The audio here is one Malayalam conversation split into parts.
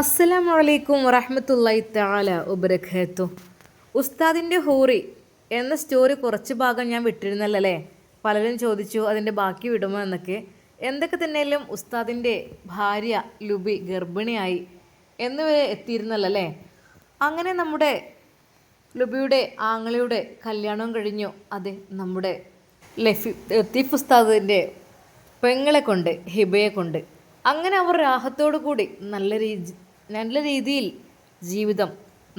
അസ്സലാമു അലൈക്കും വറഹമത്തല്ലായി തആല വബറകാത്തു ഉസ്താദിന്റെ ഹൂറി എന്ന സ്റ്റോറി കുറച്ച് ഭാഗം ഞാൻ വിട്ടിരുന്നല്ലേ പലരും ചോദിച്ചു അതിന്റെ ബാക്കി വിടുമോ എന്നൊക്കെ. എന്തൊക്കെ തന്നെയാലും ഉസ്താദിന്റെ ഭാര്യ ലുബി ഗർഭിണിയായി എന്നിവരെ എത്തിയിരുന്നല്ലേ അങ്ങനെ നമ്മുടെ ലുബിയുടെ ആങ്ങളയുടെ കല്യാണം കഴിഞ്ഞു. അതെ നമ്മുടെ ലഫി ലത്തീഫ് ഉസ്താദിന്റെ പെങ്ങളെ കൊണ്ട് ഹിബയെ കൊണ്ട് അങ്ങനെ അവർ രാഹത്തോടു കൂടി നല്ല രീതി നല്ല രീതിയിൽ ജീവിതം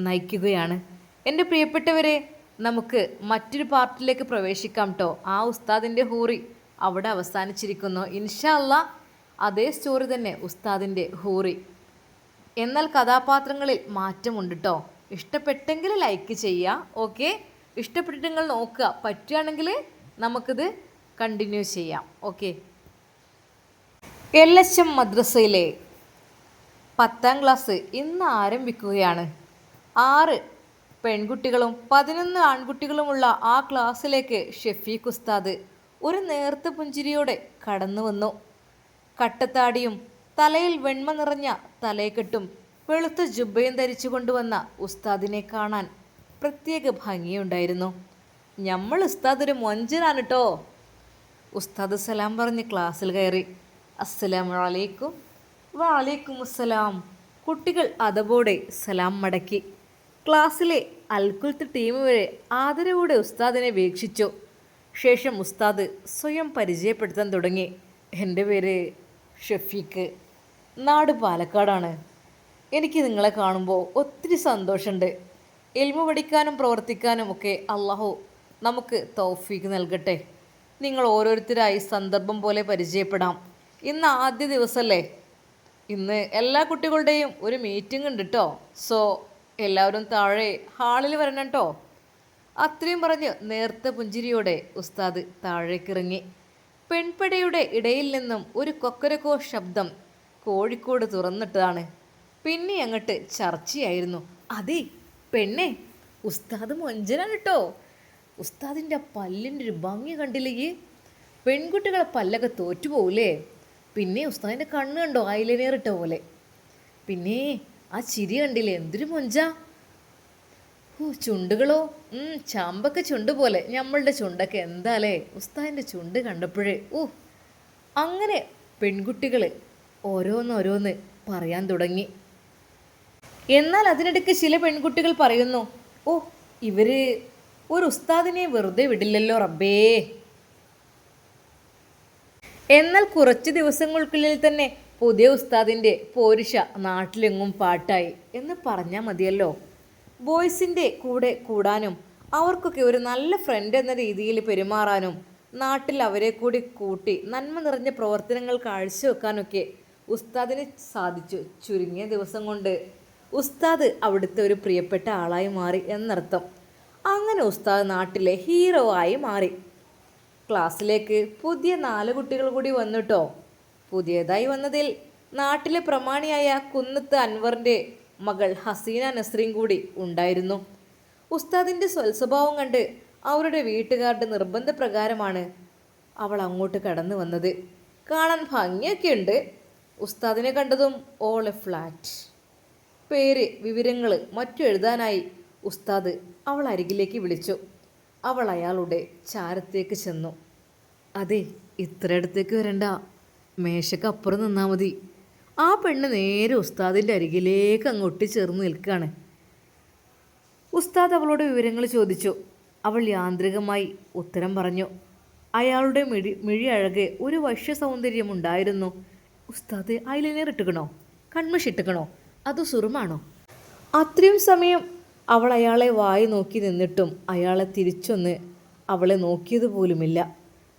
നയിക്കുകയാണ്. എന്റെ പ്രിയപ്പെട്ടവരെ നമുക്ക് മറ്റൊരു പാർട്ടിലേക്ക് പ്രവേശിക്കാം കേട്ടോ ആ ഉസ്താദിന്റെ ഹൂറി അവിടെ അവസാനിച്ചിരിക്കുന്നു. ഇൻഷല്ല അതേ സ്റ്റോറി തന്നെ ഉസ്താദിന്റെ ഹൂറി. എന്നാൽ കഥാപാത്രങ്ങളിൽ മാറ്റമുണ്ട് കേട്ടോ ഇഷ്ടപ്പെട്ടെങ്കിൽ ലൈക്ക് ചെയ്യുക ഓക്കെ ഇഷ്ടപ്പെട്ടിട്ട് നോക്കുക. പറ്റുകയാണെങ്കിൽ നമുക്കിത് കണ്ടിന്യൂ ചെയ്യാം ഓക്കെ എൽ എച്ച് എം മദ്രസയിലെ പത്താം ക്ലാസ് ഇന്ന് ആരംഭിക്കുകയാണ്. ആറ് പെൺകുട്ടികളും പതിനൊന്ന് ആൺകുട്ടികളുമുള്ള ആ ക്ലാസ്സിലേക്ക് ഷെഫീഖ് ഉസ്താദ് ഒരു നേർത്ത പുഞ്ചിരിയോടെ കടന്നു വന്നു. കട്ടത്താടിയും തലയിൽ വെണ്മ നിറഞ്ഞ തലയെക്കെട്ടും വെളുത്ത ജുബയും ധരിച്ചു കൊണ്ടുവന്ന ഉസ്താദിനെ കാണാൻ പ്രത്യേക ഭംഗിയുണ്ടായിരുന്നു. ഞമ്മൾ ഉസ്താദ് ഒരു മൊഞ്ചനാണ് കേട്ടോ ഉസ്താദ് സലാം പറഞ്ഞ് ക്ലാസ്സിൽ കയറി. അസ്സലാമു അലൈക്കും വാലൈക്കും അസ്സലാം കുട്ടികൾ അതബോടെ സലാം മടക്കി. ക്ലാസ്സിലെ അൽക്കുൽത്ത് ടീം വരെ ആദരവോടെ ഉസ്താദിനെ വീക്ഷിച്ചു. ശേഷം ഉസ്താദ് സ്വയം പരിചയപ്പെടുത്താൻ തുടങ്ങി. എന്റെ പേര് ഷഫീഖ്. നാട് പാലക്കാടാണ്. എനിക്ക് നിങ്ങളെ കാണുമ്പോൾ ഒത്തിരി സന്തോഷമുണ്ട്. എൽമ പഠിക്കാനും പ്രവർത്തിക്കാനും ഒക്കെ അള്ളാഹു നമുക്ക് തൗഫീഖ് നൽകട്ടെ. നിങ്ങൾ ഓരോരുത്തരായി സന്ദർഭം പോലെ പരിചയപ്പെടാം. ഇന്ന് ആദ്യ ദിവസമല്ലേ ഇന്ന് എല്ലാ കുട്ടികളുടെയും ഒരു മീറ്റിംഗ് ഉണ്ട് കേട്ടോ സോ എല്ലാവരും താഴെ ഹാളിൽ വരണം കേട്ടോ അത്രയും പറഞ്ഞ് നേർത്ത പുഞ്ചിരിയോടെ ഉസ്താദ് താഴേക്കിറങ്ങി പെൺപടയുടെ ഇടയിൽ നിന്നും ഒരു കൊക്കരക്കോ ശബ്ദം കോഴിക്കോട് തുറന്നിട്ടതാണ്. പിന്നെ അങ്ങോട്ട് ചർച്ചയായിരുന്നു. അതെ പെണ്ണെ ഉസ്താദ് മൊഞ്ചനാണ് കേട്ടോ ഉസ്താദിന്റെ പല്ലിന്റെ ഒരു ഭംഗി കണ്ടില്ലേ? പെൺകുട്ടികളെ പല്ലൊക്കെ തോറ്റുപോകൂലേ പിന്നെ ഉസ്താദിന്റെ കണ്ണ് കണ്ടോ? ഐലൈനർ ഇട്ട പോലെ. പിന്നെ ആ ചിരി കണ്ടില്ലേ? എന്തൊരു മൊഞ്ച. ഓ ചുണ്ടുകളോ? ചാമ്പക്ക ചുണ്ട് പോലെ. നമ്മളുടെ ചുണ്ടൊക്കെ എന്താലേ? ഉസ്താദിന്റെ ചുണ്ട് കണ്ടപ്പോഴേ ഓ അങ്ങനെ പെൺകുട്ടികൾ ഓരോന്ന് ഓരോന്ന് പറയാൻ തുടങ്ങി. എന്നാൽ അതിനിടയ്ക്ക് ചില പെൺകുട്ടികൾ പറയുന്നു ഓ ഇവർ ഒരു ഉസ്താദിനെ വെറുതെ വിടില്ലല്ലോ റബ്ബേ. എന്നാൽ കുറച്ച് ദിവസങ്ങൾക്കുള്ളിൽ തന്നെ പുതിയ ഉസ്താദിന്റെ പോരുഷ നാട്ടിലെങ്ങും പാട്ടായി എന്ന് പറഞ്ഞാൽ മതിയല്ലോ. ബോയ്സിന്റെ കൂടെ കൂടാനും അവർക്കൊക്കെ ഒരു നല്ല ഫ്രണ്ട് എന്ന രീതിയിൽ പെരുമാറാനും നാട്ടിൽ അവരെ കൂടി കൂട്ടി നന്മ നിറഞ്ഞ പ്രവർത്തനങ്ങൾ കാഴ്ചവെക്കാനൊക്കെ ഉസ്താദിന് സാധിച്ചു ചുരുങ്ങിയ ദിവസം കൊണ്ട്. ഉസ്താദ് അവിടുത്തെ ഒരു പ്രിയപ്പെട്ട ആളായി മാറി എന്നർത്ഥം. അങ്ങനെ ഉസ്താദ് നാട്ടിലെ ഹീറോ ആയി മാറി. ക്ലാസ്സിലേക്ക് പുതിയ നാല് കുട്ടികൾ കൂടി വന്നുട്ടോ. പുതിയതായി വന്നതിൽ നാട്ടിലെ പ്രമാണിയായ കുന്നത്ത് അൻവറിന്റെ മകൾ ഹസീന നസ്രീം കൂടി ഉണ്ടായിരുന്നു. ഉസ്താദിന്റെ സ്വൽസ്വഭാവം കണ്ട് അവരുടെ വീട്ടുകാരുടെ നിർബന്ധപ്രകാരമാണ് അവൾ അങ്ങോട്ട് കടന്നു വന്നത്. കാണാൻ ഭംഗിയൊക്കെ ഉണ്ട്. ഉസ്താദിനെ കണ്ടതും ഓൾ എ ഫ്ലാറ്റ്. പേര് വിവരങ്ങൾ മറ്റു എഴുതാനായി ഉസ്താദ് അവൾ അരികിലേക്ക് വിളിച്ചു. അവൾ അയാളുടെ ചാരത്തേക്ക് ചെന്നു. അതെ ഇത്ര അടുത്തേക്ക് വരണ്ട. മേശക്ക് അപ്പുറം നിന്നാൽ മതി. ആ പെണ്ണ് നേരെ ഉസ്താദിന്റെ അരികിലേക്ക് അങ്ങോട്ട് ചേർന്ന് നിൽക്കുകയാണ്. ഉസ്താദ് അവളോട് വിവരങ്ങൾ ചോദിച്ചു. അവൾ യാന്ത്രികമായി ഉത്തരം പറഞ്ഞു. അയാളുടെ മിഴി മിഴി അഴകെ ഒരു വശ്യ സൗന്ദര്യം ഉണ്ടായിരുന്നു. ഉസ്താദ് ഐലൈനർ ഇട്ടുക്കണോ? കൺമഷ് ഇട്ടുക്കണോ? അതോ സുറുമാണോ? അത്രയും സമയം അവൾ അയാളെ വായി നോക്കി നിന്നിട്ടും അയാളെ തിരിച്ചൊന്ന് അവളെ നോക്കിയത് പോലുമില്ല.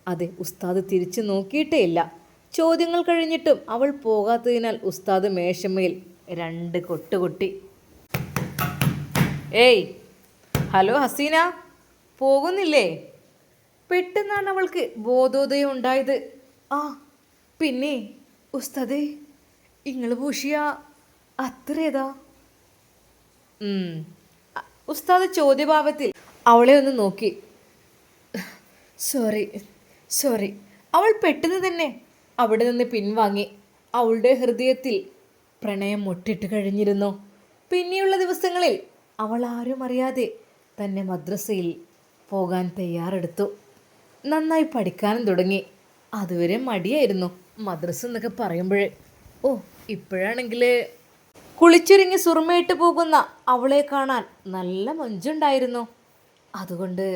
അതെ ഉസ്താദ് തിരിച്ചു നോക്കിയിട്ടേ ഇല്ല. ചോദ്യങ്ങൾ കഴിഞ്ഞിട്ടും അവൾ പോകാത്തതിനാൽ ഉസ്താദ് മേശമേൽ രണ്ട് കൊട്ടുകൊട്ടി ഏയ് ഹലോ ഹസീന പോകുന്നില്ലേ? പെട്ടെന്നാണ് അവൾക്ക് ബോധോദയം ഉണ്ടായത്. ആ പിന്നെ ഉസ്താദേ നിങ്ങൾ പൂശിയ അത്രേതാ? ഉസ്താദ് ചോദ്യഭാവത്തിൽ അവളെ ഒന്ന് നോക്കി. Sorry sorry. അവൾ പെട്ടെന്ന് തന്നെ അവിടെ നിന്ന് പിൻവാങ്ങി. അവളുടെ ഹൃദയത്തിൽ പ്രണയം മുട്ടിട്ട് കഴിഞ്ഞിരുന്നു. പിന്നെയുള്ള ദിവസങ്ങളിൽ അവൾ ആരും അറിയാതെ തന്നെ മദ്രസയിൽ പോകാൻ തയ്യാറെടുത്തു. നന്നായി പഠിക്കാനും തുടങ്ങി. അതുവരെ മടിയായിരുന്നു മദ്രസ എന്നൊക്കെ പറയുമ്പോഴേ. ഓ ഇപ്പോഴാണെങ്കിൽ കുളിച്ചൊരുങ്ങി സുറുമയിട്ട് പോകുന്ന അവളെ കാണാൻ നല്ല മൊഞ്ചുണ്ടായിരുന്നു അതുകൊണ്ട്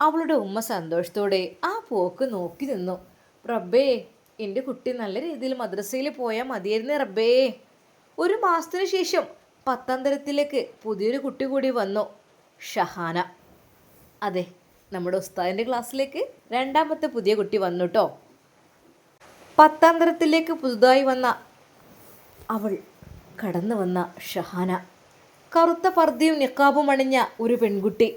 അവളുടെ ഉമ്മ സന്തോഷത്തോടെ ആ പോക്ക് നോക്കി നിന്നു. റബ്ബേ എന്റെ കുട്ടി നല്ല രീതിയിൽ മദ്രസയിൽ പോയാൽ മതിയായിരുന്നേ റബ്ബേ. ഒരു മാസത്തിന് ശേഷം പത്താം തരത്തിലേക്ക് പുതിയൊരു കുട്ടി കൂടി വന്നു ഷഹാന. അതെ നമ്മുടെ ഉസ്താദിന്റെ ക്ലാസ്സിലേക്ക് രണ്ടാമത്തെ പുതിയ കുട്ടി വന്നു കേട്ടോ പത്താം തരത്തിലേക്ക് പുതുതായി വന്ന അവൾ കടന്നു വന്ന ഷഹാന. കറുത്ത പർദ്ദയും നിക്കാബും അണിഞ്ഞ ഒരു പെൺകുട്ടി.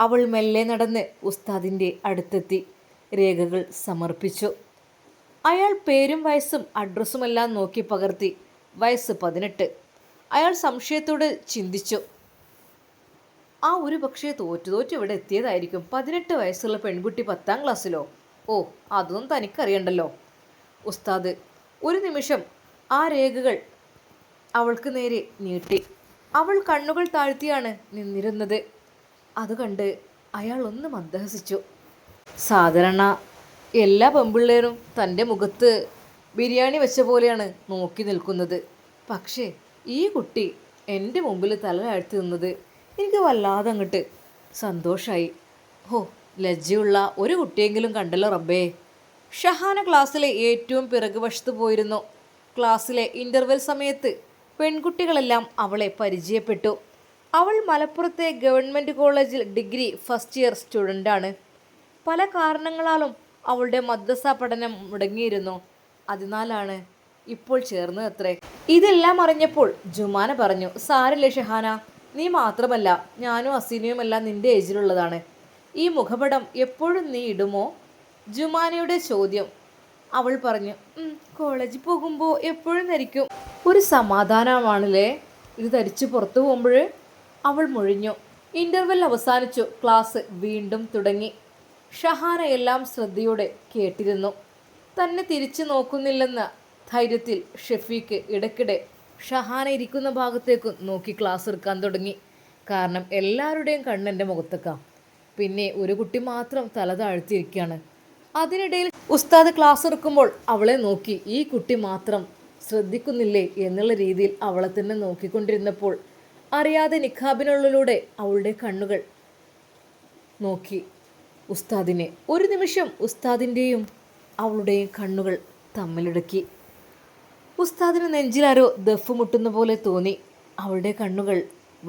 അവൾ മെല്ലെ നടന്ന് ഉസ്താദിന്റെ അടുത്തെത്തി രേഖകൾ സമർപ്പിച്ചു. അയാൾ പേരും വയസ്സും അഡ്രസ്സുമെല്ലാം നോക്കി പകർത്തി വയസ്സ് പതിനെട്ട്. അയാൾ സംശയത്തോട് ചിന്തിച്ചു. ആ ഒരു പക്ഷേ തോറ്റു തോറ്റു ഇവിടെ എത്തിയതായിരിക്കും. പതിനെട്ട് വയസ്സുള്ള പെൺകുട്ടി പത്താം ക്ലാസ്സിലോ? ഓ അതൊന്നും തനിക്കറിയണ്ടല്ലോ. ഉസ്താദ് ഒരു നിമിഷം ആ രേഖകൾ അവൾക്ക് നേരെ നീട്ടി. അവൾ കണ്ണുകൾ താഴ്ത്തിയാണ് നിന്നിരുന്നത്. അത് കണ്ട് അയാൾ ഒന്ന് മന്ദഹസിച്ചു. സാധാരണ എല്ലാ പെമ്പിള്ളേരും തന്റെ മുഖത്ത് ബിരിയാണി വെച്ച പോലെയാണ് നോക്കി നിൽക്കുന്നത്. പക്ഷേ ഈ കുട്ടി എന്റെ മുമ്പിൽ തല താഴ്ത്തി നിന്നത് എനിക്ക് വല്ലാതെ അങ്ങോട്ട് സന്തോഷമായി ഹോ ലജ്ജയുള്ള ഒരു കുട്ടിയെങ്കിലും കണ്ടല്ലോ റബ്ബേ. ഷഹാന ക്ലാസ്സിലെ ഏറ്റവും പിറകുവശത്ത് പോയിരുന്നു. ക്ലാസ്സിലെ ഇന്റർവെൽ സമയത്ത് പെൺകുട്ടികളെല്ലാം അവളെ പരിചയപ്പെട്ടു. അവൾ മലപ്പുറത്തെ ഗവൺമെന്റ് കോളേജിൽ ഡിഗ്രി ഫസ്റ്റ് ഇയർ സ്റ്റുഡന്റാണ് പല കാരണങ്ങളാലും അവളുടെ മദ്രസ പഠനം മുടങ്ങിയിരുന്നു. അതിനാലാണ് ഇപ്പോൾ ചേർന്നത് അത്രേ ഇതെല്ലാം അറിഞ്ഞപ്പോൾ ജുമാന പറഞ്ഞു സാരില്ല ഷഹാന നീ മാത്രമല്ല ഞാനും അസീനയുമെല്ലാം നിന്റെ ഏജിലുള്ളതാണ്. ഈ മുഖപടം എപ്പോഴും നീ ഇടുമോ? ജുമാനയുടെ ചോദ്യം അവൾ പറഞ്ഞു "ഉം, കോളേജിൽ പോകുമ്പോൾ എപ്പോഴും ധരിക്കും. ഒരു സമാധാനമാണല്ലേ? ഇത് ധരിച്ച് പുറത്തു പോകുമ്പോൾ അവൾ മുഴിഞ്ഞു. ഇന്റർവെൽ അവസാനിച്ചു. ക്ലാസ് വീണ്ടും തുടങ്ങി. ഷഹാന എല്ലാം ശ്രദ്ധയോടെ കേട്ടിരുന്നു. തന്നെ തിരിച്ചു നോക്കുന്നില്ലെന്ന ധൈര്യത്തിൽ ഷെഫീക്ക് ഇടയ്ക്കിടെ ഷഹാന ഇരിക്കുന്ന ഭാഗത്തേക്കും നോക്കി ക്ലാസ് എടുക്കാൻ തുടങ്ങി. കാരണം എല്ലാവരുടെയും കണ്ണെന്റെ മുഖത്തേക്കാം. പിന്നെ ഒരു കുട്ടി മാത്രം തല താഴ്ത്തിയിരിക്കുകയാണ്. അതിനിടയിൽ ഉസ്താദ് ക്ലാസ് എടുക്കുമ്പോൾ അവളെ നോക്കി. ഈ കുട്ടി മാത്രം ശ്രദ്ധിക്കുന്നില്ലേ എന്നുള്ള രീതിയിൽ അവളെ തന്നെ നോക്കിക്കൊണ്ടിരുന്നപ്പോൾ അറിയാതെ നിഖാബിനുള്ളിലൂടെ അവളുടെ കണ്ണുകൾ നോക്കി. ഉസ്താദിനെ ഒരു നിമിഷം ഉസ്താദിന്റെയും അവളുടെയും കണ്ണുകൾ തമ്മിലിടക്കി. ഉസ്താദിന് നെഞ്ചിലാരോ ദഫ് മുട്ടുന്ന പോലെ തോന്നി. അവളുടെ കണ്ണുകൾ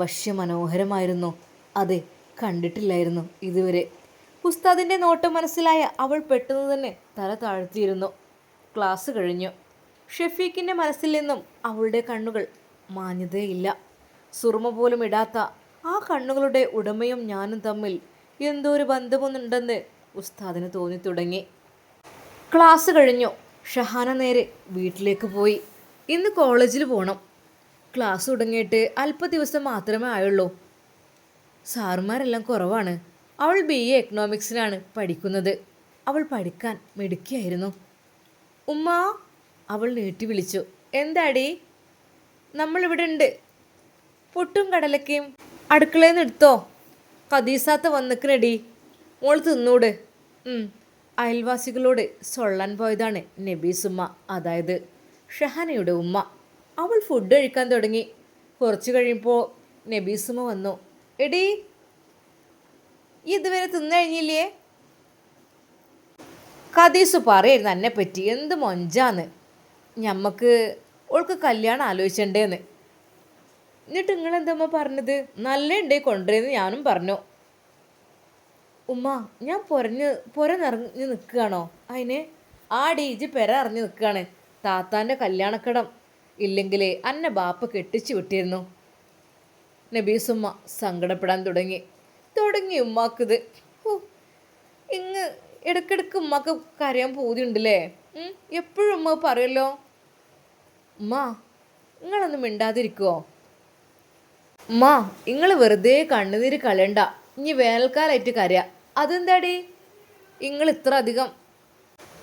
വശ്യമനോഹരമായിരുന്നു. അതെ കണ്ടിട്ടില്ലായിരുന്നു ഇതുവരെ. ഉസ്താദിന്റെ നോട്ടം മനസ്സിലായ അവൾ പെട്ടെന്ന് തന്നെ തല താഴ്ത്തിയിരുന്നു. ക്ലാസ് കഴിഞ്ഞു. ഷെഫീഖിന്റെ മനസ്സിൽ നിന്നും അവളുടെ കണ്ണുകൾ മാഞ്ഞതേയില്ല. സുറുമ പോലും ഇടാത്ത ആ കണ്ണുകളുടെ ഉടമയും ഞാനും തമ്മിൽ എന്തോ ഒരു ബന്ധമൊന്നുണ്ടെന്ന് ഉസ്താദിന് തോന്നി തുടങ്ങി ക്ലാസ് കഴിഞ്ഞു. ഷഹാന നേരെ വീട്ടിലേക്ക് പോയി. ഇന്ന് കോളേജിൽ പോകണം ക്ലാസ് തുടങ്ങിയിട്ട് അല്പ ദിവസം മാത്രമേ ആയുള്ളൂ. സാറുമാരെല്ലാം കുറവാണ്. അവൾ ബി എ എക്കണോമിക്സിനാണ് പഠിക്കുന്നത്. അവൾ പഠിക്കാൻ മിടുക്കിയായിരുന്നു. ഉമ്മ അവൾ നീട്ടി വിളിച്ചു. എന്താടി? നമ്മളിവിടെ ഉണ്ട്. പുട്ടും കടലക്കയും അടുക്കളയിൽ നിന്ന് എടുത്തോ? കദീസാത്ത വന്നിക്കണടി. മോൾ തിന്നൂട്. അയൽവാസികളോട് സൊള്ളാൻ പോയതാണ് നബീസുമ്മ അതായത് ഷഹാനയുടെ ഉമ്മ. അവൾ ഫുഡ് കഴിക്കാൻ തുടങ്ങി. കുറച്ച് കഴിയുമ്പോൾ നബീസുമ്മ വന്നു. എടീ ഇതുവരെ തിന്നു കഴിഞ്ഞില്ലേ കദീസ് പറയായിരുന്നു എന്നെ പറ്റി എന്ത് മൊഞ്ചാന്ന്? ഞമ്മക്ക് ഓൾക്ക് കല്യാണം ആലോചിച്ചണ്ടേന്ന്. എന്നിട്ട് നിങ്ങൾ എന്തമ്മ പറഞ്ഞത്? നല്ല ഉണ്ടേ കൊണ്ടുവരുന്ന് ഞാനും പറഞ്ഞു. ഉമ്മ ഞാൻ പൊരഞ്ഞ് പുര നിറഞ്ഞ് നിൽക്കുകയാണോ? അതിന് ആ ഡീജ് പെര അറിഞ്ഞ് നിൽക്കുകയാണ്. താത്താന്റെ കല്യാണക്കടം ഇല്ലെങ്കിൽ അന്നെ ബാപ്പ കെട്ടിച്ചു വിട്ടിരുന്നു. നബീസുമ്മ സങ്കടപ്പെടാൻ തുടങ്ങി. തുടങ്ങി ഉമ്മാക്കിത്. ഓ ഇങ്ങ് ഇടയ്ക്കിടയ്ക്ക് ഉമ്മാക്ക് കരയാൻ പോതിയുണ്ടല്ലേ? എപ്പോഴും ഉമ്മ പറയല്ലോ? ഉമ്മ നിങ്ങളൊന്നും മിണ്ടാതിരിക്കുവോ? ഉമ്മ നിങ്ങൾ വെറുതെ കണ്ണുനീര് കളയണ്ട. ഇനി വേനൽക്കാലായിട്ട് കരയാ. അതെന്താടി? നിങ്ങൾ ഇത്ര അധികം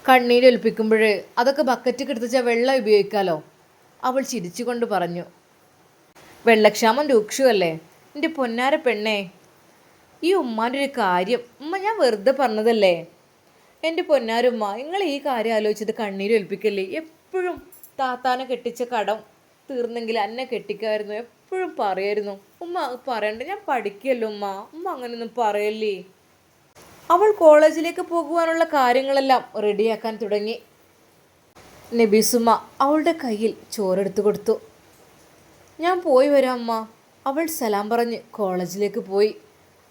കണ്ണീര് ഒലിപ്പിക്കുമ്പോൾ അതൊക്കെ ബക്കറ്റ് എടുത്തുവെച്ചാൽ വെള്ളം ഉപയോഗിക്കാമല്ലോ അവൾ ചിരിച്ചുകൊണ്ട് പറഞ്ഞു. വെള്ളക്ഷാമം രൂക്ഷമല്ലേ? എന്റെ പൊന്നാര പെണ്ണേ ഈ ഉമ്മാന്റെ ഒരു കാര്യം. ഉമ്മ ഞാൻ വെറുതെ പറഞ്ഞതല്ലേ? എന്റെ പൊന്നാരുമ്മ നിങ്ങൾ ഈ കാര്യം ആലോചിച്ചത് കണ്ണീര് ഏൽപ്പിക്കല്ലേ? എപ്പോഴും താത്താനെ കെട്ടിച്ച കടം തീർന്നെങ്കിൽ എന്നെ കെട്ടിക്കായിരുന്നു. എപ്പോഴും പറയായിരുന്നു ഉമ്മ പറയണ്ട ഞാൻ പഠിക്കല്ലോ ഉമ്മ. ഉമ്മ അങ്ങനെയൊന്നും പറയല്ലേ? അവൾ കോളേജിലേക്ക് പോകുവാനുള്ള കാര്യങ്ങളെല്ലാം റെഡിയാക്കാൻ തുടങ്ങി. നബീസുമ്മ അവളുടെ കയ്യിൽ ചോറെടുത്തു കൊടുത്തു. ഞാൻ പോയി വരാം അമ്മ അവൾ സലാം പറഞ്ഞ് കോളേജിലേക്ക് പോയി.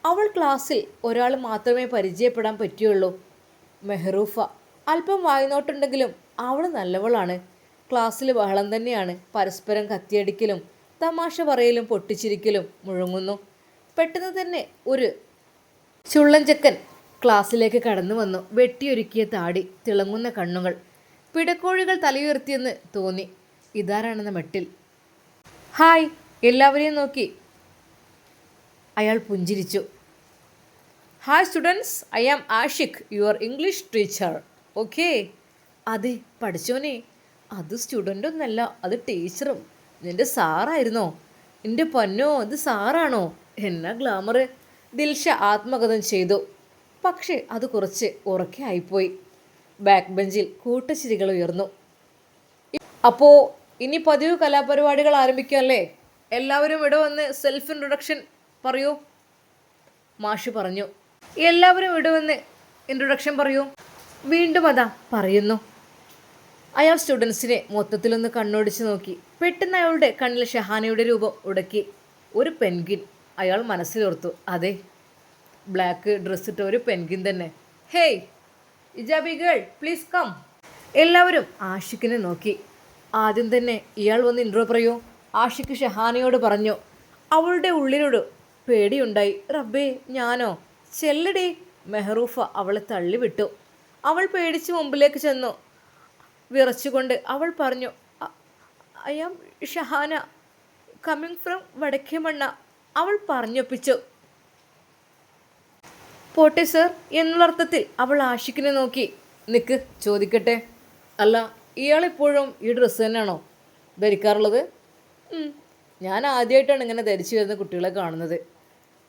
അവൾ ക്ലാസ്സിൽ ഒരാൾ മാത്രമേ പരിചയപ്പെടാൻ പറ്റിയുള്ളൂ മെഹ്റൂഫ. അല്പം വായ്നോട്ടുണ്ടെങ്കിലും അവൾ നല്ലവളാണ്. ക്ലാസ്സിൽ ബഹളം തന്നെയാണ്. പരസ്പരം കത്തിയടിക്കലും തമാശ പറയലും പൊട്ടിച്ചിരിക്കലും മുഴങ്ങുന്നു. പെട്ടെന്ന് തന്നെ ഒരു ചുള്ളഞ്ചക്കൻ ക്ലാസ്സിലേക്ക് കടന്നു വന്നു വെട്ടിയൊരുക്കിയ താടി തിളങ്ങുന്ന കണ്ണുകൾ പിടക്കോഴികൾ തലയുയർത്തിയെന്ന് തോന്നി. ഇതാരാണെന്ന മെട്ടിൽ. ഹായ് എല്ലാവരെയും നോക്കി. അയാൾ പുഞ്ചിരിച്ചു. Hi students I am Ashiq your English teacher okay അതെ പഠിച്ചോനെ. അത് സ്റ്റുഡന്റ് ഒന്നല്ല അത് ടീച്ചറും നിന്റെ സാറായിരുന്നോ എന്റെ പൊന്നോ അത് സാറാണോ എന്നാ ഗ്ലാമർ ദിൽഷ ആത്മകഥം ചെയ്തു. പക്ഷേ അത് കുറച്ച് ഉറക്കെ ആയിപ്പോയി. ബാക്ക് ബെഞ്ചിൽ കൂട്ടച്ചിരികൾ ഉയർന്നു. അപ്പോൾ ഇനി പതിവ് കലാപരിപാടികൾ ആരംഭിക്കല്ലേ എല്ലാവരും ഇവിടെ വന്ന് സെൽഫ് ഇൻട്രൊഡക്ഷൻ പറയൂ. മാഷ് പറഞ്ഞു. എല്ലാവരും ഇവിടെ വന്ന് ഇൻട്രൊഡക്ഷൻ പറയൂ. വീണ്ടും അതാ പറയുന്നു. അയാൾ സ്റ്റുഡൻസിനെ മൊത്തത്തിലൊന്ന് കണ്ണോടിച്ച് നോക്കി. പെട്ടെന്ന് അയാളുടെ കണ്ണിൽ ഷഹാനയുടെ രൂപം ഉടക്കി. ഒരു പെൻഗിൻ അയാൾ മനസ്സിലോർത്തു അതെ ബ്ലാക്ക് ഡ്രസ് ഇട്ട ഒരു പെൻഗിൻ തന്നെ. ഹേയ് ഇജാബി ഗേൾ പ്ലീസ് കം എല്ലാവരും ആഷിഖിനെ നോക്കി. ആദ്യം തന്നെ ഇയാൾ വന്ന് ഇൻട്രോ പറയൂ. ആഷിഖ് ഷഹാനയോട് പറഞ്ഞു അവളുടെ ഉള്ളിലൊരു പേടിയുണ്ടായി. റബ്ബേ ഞാനോ? ചെല്ലടി മെഹറൂഫ അവളെ തള്ളിവിട്ടു. അവൾ പേടിച്ച് മുമ്പിലേക്ക് ചെന്നു. വിറച്ചുകൊണ്ട് അവൾ പറഞ്ഞു I am Shahana coming from Vadakkemanna അവൾ പറഞ്ഞൊപ്പിച്ചു. പോട്ടെ സർ എന്നുള്ള അർത്ഥത്തിൽ അവൾ ആഷിക്കിനെ നോക്കി. നിക്ക് ചോദിക്കട്ടെ. അല്ല ഇയാളിപ്പോഴും ഈ ഡ്രസ്സ് തന്നെയാണോ ധരിക്കാറുള്ളത്? ഞാൻ ആദ്യമായിട്ടാണ് ഇങ്ങനെ ധരിച്ചു വരുന്ന കുട്ടികളെ കാണുന്നത്.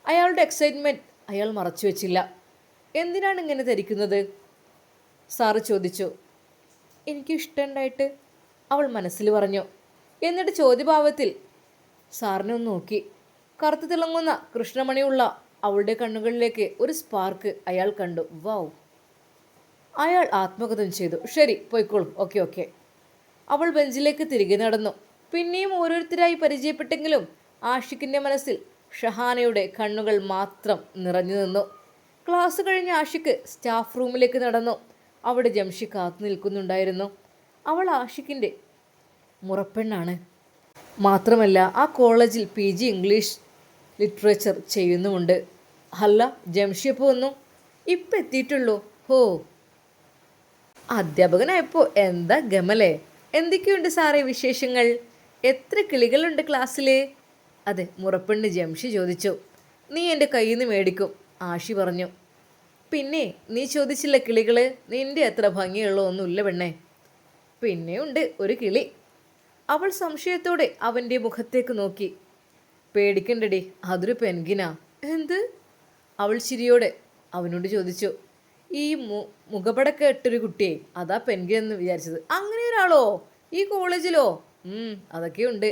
അയാളുടെ എക്സൈറ്റ്മെന്റ് അയാൾ മറച്ചു വെച്ചില്ല. എന്തിനാണ് ഇങ്ങനെ ധരിക്കുന്നത്? സാറ് ചോദിച്ചു. എനിക്ക് ഇഷ്ടമുണ്ടായിട്ട് അവൾ മനസ്സിൽ പറഞ്ഞു. എന്നിട്ട് ചോദ്യഭാവത്തിൽ സാറിനെ ഒന്ന് നോക്കി. കറുത്തു തിളങ്ങുന്ന കൃഷ്ണമണിയുള്ള അവളുടെ കണ്ണുകളിലേക്ക് ഒരു സ്പാർക്ക് അയാൾ കണ്ടു. വാവ് അയാൾ ആത്മകഥം ചെയ്തു. ശരി പോയിക്കോളും. Okay okay. അവൾ ബെഞ്ചിലേക്ക് തിരികെ നടന്നു. പിന്നെയും ഓരോരുത്തരായി പരിചയപ്പെട്ടെങ്കിലും ആഷിഖിന്റെ മനസ്സിൽ ഷഹാനയുടെ കണ്ണുകൾ മാത്രം നിറഞ്ഞു നിന്നു. ക്ലാസ് കഴിഞ്ഞ് ആഷിക്ക് സ്റ്റാഫ് റൂമിലേക്ക് നടന്നു. അവിടെ ജംഷി കാത്തു നിൽക്കുന്നുണ്ടായിരുന്നു. അവൾ ആഷിക്കിന്റെ മുറപ്പെണ്ണാണ്. മാത്രമല്ല ആ കോളേജിൽ പി ജി ഇംഗ്ലീഷ് ലിറ്ററേച്ചർ ചെയ്യുന്നുമുണ്ട്. അല്ല ജംഷി എപ്പോൾ വന്നു? ഇപ്പം എത്തിയിട്ടുള്ളൂ. ഹോ. അധ്യാപകനായപ്പോൾ എന്താ ഗമലേ? എന്തൊക്കെയുണ്ട് സാറേ വിശേഷങ്ങൾ? എത്ര കിളികളുണ്ട് ക്ലാസ്സിൽ അതെ മുറപ്പെണ്ണ് ജംഷി ചോദിച്ചു. നീ എന്റെ കയ്യിൽ നിന്ന് മേടിക്കും ആഷി പറഞ്ഞു. പിന്നെ നീ ചോദിച്ചില്ല കിളികൾ നിന്റെ അത്ര ഭംഗിയുള്ള ഒന്നുമില്ല പെണ്ണേ. പിന്നെയുണ്ട് ഒരു കിളി. അവൾ സംശയത്തോടെ അവന്റെ മുഖത്തേക്ക് നോക്കി. പേടിക്കണ്ടടി അതൊരു പെൻഗിനാ എന്ത്? അവൾ ചിരിയോടെ അവനോട് ചോദിച്ചു. ഈ മു മുഖപടക്ക ഇട്ടൊരു കുട്ടിയെ അതാ പെൻഗിൻ എന്ന് വിചാരിച്ചത്. അങ്ങനെ ഒരാളോ? ഈ കോളേജിലോ? അതൊക്കെയുണ്ട്.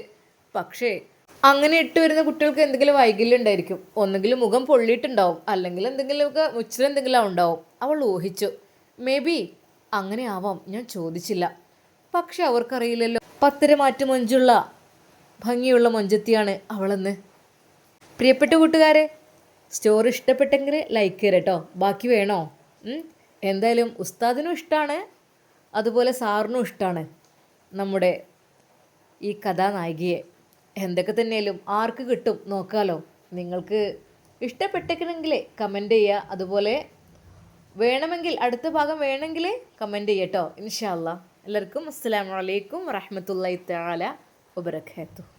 പക്ഷേ അങ്ങനെ ഇട്ട് വരുന്ന കുട്ടികൾക്ക് എന്തെങ്കിലും വൈകല്യം ഉണ്ടായിരിക്കും. ഒന്നെങ്കിൽ മുഖം പൊള്ളിയിട്ടുണ്ടാവും. അല്ലെങ്കിൽ എന്തെങ്കിലുമൊക്കെ മുച്ചിലെന്തെങ്കിലും ഉണ്ടാവും. അവൾ ഊഹിച്ചു. മേ ബി അങ്ങനെ ആവാം. ഞാൻ ചോദിച്ചില്ല. പക്ഷെ അവർക്കറിയില്ലല്ലോ. പത്തര മാറ്റു മൊഞ്ചുള്ള ഭംഗിയുള്ള മൊഞ്ചത്തിയാണ് അവളെന്ന്. പ്രിയപ്പെട്ട കൂട്ടുകാരെ സ്റ്റോറി ഇഷ്ടപ്പെട്ടെങ്കിൽ ലൈക്ക് ചെയ്യട്ടോ ബാക്കി വേണോ? എന്തായാലും ഉസ്താദിനും ഇഷ്ടമാണ് അതുപോലെ സാറിനും ഇഷ്ടമാണ് നമ്മുടെ ഈ കഥാനായികയെ. എന്തൊക്കെ തന്നെയാലും ആർക്ക് കിട്ടും നോക്കാലോ. നിങ്ങൾക്ക് ഇഷ്ടപ്പെട്ടെങ്കിൽ കമന്റ് ചെയ്യുക അതുപോലെ വേണമെങ്കിൽ അടുത്ത ഭാഗം വേണമെങ്കിൽ കമന്റ് ചെയ്യട്ടോ. ഇൻഷാല്ല എല്ലാവർക്കും അസ്സാം വലൈക്കും വറഹമത്തല്ലാ തആല വബറകാതുഹു.